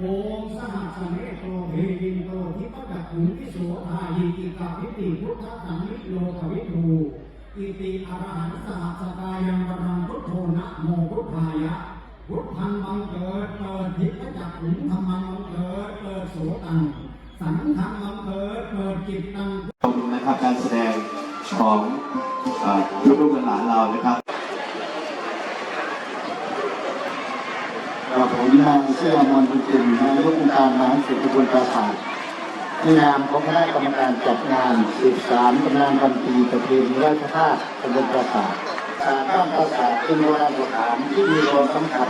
โอมสหัสสเมโตเฮยินโตทิปจักขุงทิโสทายีติกาวิติพุทธสังมิโลกวิทูอิติอรหันสหัสกายังวรังพุทโธนะโมพุทธายะพุทธังบังเกิดเปิดทิพจักขุงธรรมังบังเกิดเปิดโสตังสังฆังบังเกิดเปิดจิตตังนะครับการแสดงของลูกๆหลานเรานะครับ กับผมนายเชื่อมนบุญจินนายกองค์การมหาสิทธิบุญประสาทในนามของคณะกรรมการจัดงาน13กำลังพันปีประเพณีราชธาตุตำบลประสาทศาสตร์บ้านประสาทเป็นโบราณสถานที่มีความสำคัญ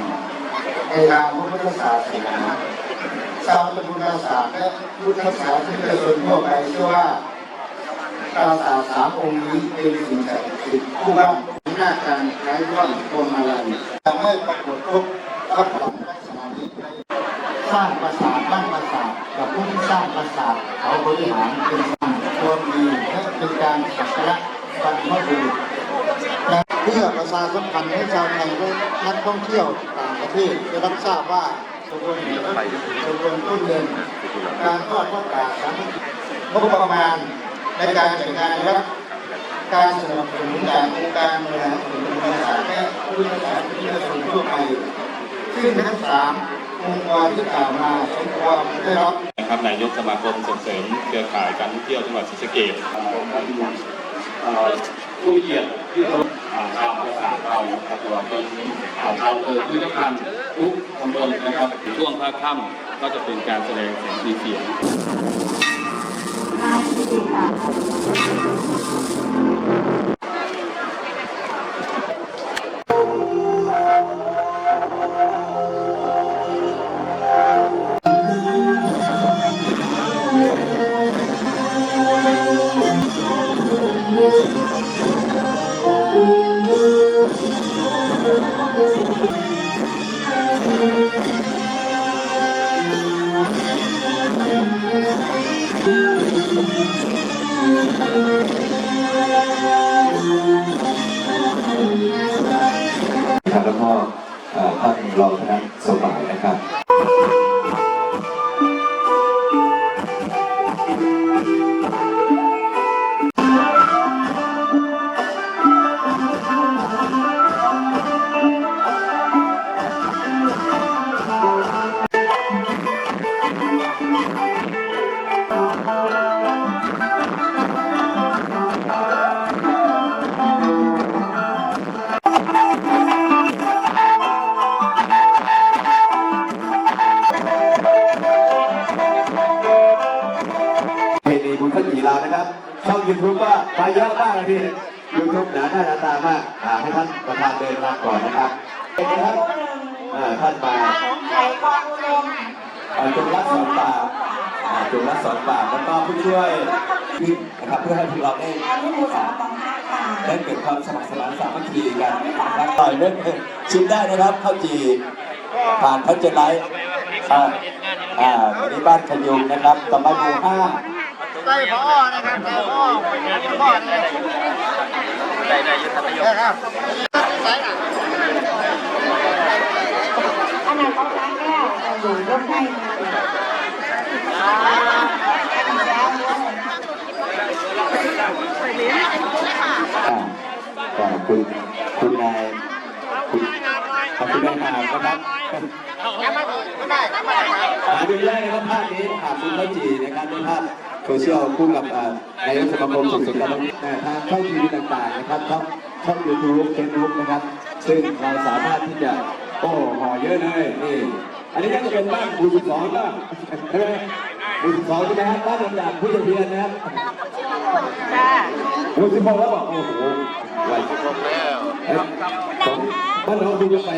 ในทางพระพุทธศาสนาชาวตำบลประสาทและพุทธศาสนิกชนทั่วไปเชื่อว่าปราสาทสามองค์นี้เป็นสิ่งศักดิ์สิทธิ์คู่บ้านหน้าการคล้ายร่อนพวงมาลัยทำให้ปรากฏครบ ทับหลังลักษณะนี้สร้างปราสาทบ้านปราสาทกับผู้ที่สร้างปราสาทเขาบริหารเป็นสร้างความดีและเป็นการสักการะบรรพบุรุษเพื่อประชาสัมพันธ์ให้ชาวไทยและนักท่องเที่ยวต่างประเทศได้รับทราบว่าขบวนแห่รถขบวนต้นเดือนการทอดพระป่าสามัคคีงบประมาณในการจัดงานรับการสนับสนุนจากองค์การบริหารส่วนตำบลสายและผู้บริหารที่จะส่วนทั่วไป ซึ่งทั้งสามองค์กรที่กล่าวมาสมควรได้รับนะครับนายกสมาคมส่งเสริมเครือข่ายการท่องเที่ยวจังหวัดศรีสะเกษเอ่อผู้เกียรติที่เราอ่าชาวประสาทเรานะครับรวมถึงอ่าชาวอำเภอทุกท่านทุกตำบลนะครับช่วงภาคค่ำก็จะเป็นการแสดงแสงสีเสียง ครับแล้วก็ท่านรองคณะสมบัยนะครับ เพจบุญขันจีลานะครับ ช่องยูทูบว่ามาเยอะมากเลยพี่ยูทูบหนาหน้าหนาตามากอ่าให้ท่านประธานเดินมาก่อนนะครับเป็นไงครับอ่าท่านมาไข่กองลมอาจงรักสอนป่าอ่าจงรักสอนป่าแล้วก็ผู้ช่วยนะครับเพื่อให้พวกเราได้ อันนี้หมูสามของ ได้เกิดความสมัครสมานสามัคคีกันนะต่อยเรื่องชิมได้นะครับข้าวจีผ่านพัชไลท์อ่าอ่าวันนี้บ้านขยุงนะครับต่อไปหมู่ห้าได้พ่อนะครับได้พ่อพ่อเลยได้ได้ยุทธประโยชน์ครับอันนั้นของร้านแก้วอยู่ร่วมไม้ค่ะอ่าก็ คุณคุณนายคุณขอบคุณนายนามนะครับหาดูได้นะครับภาพนี้หาคุณข้าวจีนะครับในภาพโซเชียลคู่กับนายกสมาคมส่งเสริมการท่องเที่ยวทางช่องทีวีต่างๆนะครับช่องช่องยูทูบเฟซบุ๊กนะครับ ซึ่งเราสามารถที่จะโอ้ห่อเยอะเลยนี่อันนี้ก็จะเป็นบ้านหมู่สิบสองบ้างใช่ไหม หมู่สิบสองใช่ไหมครับบ้านลำดับผู้เพียรนะครับจ้าหมู่สิบหกแล้วบอกโอ้โหไวแล้วเอ้ยผมบ้านเราดูกันไปนะ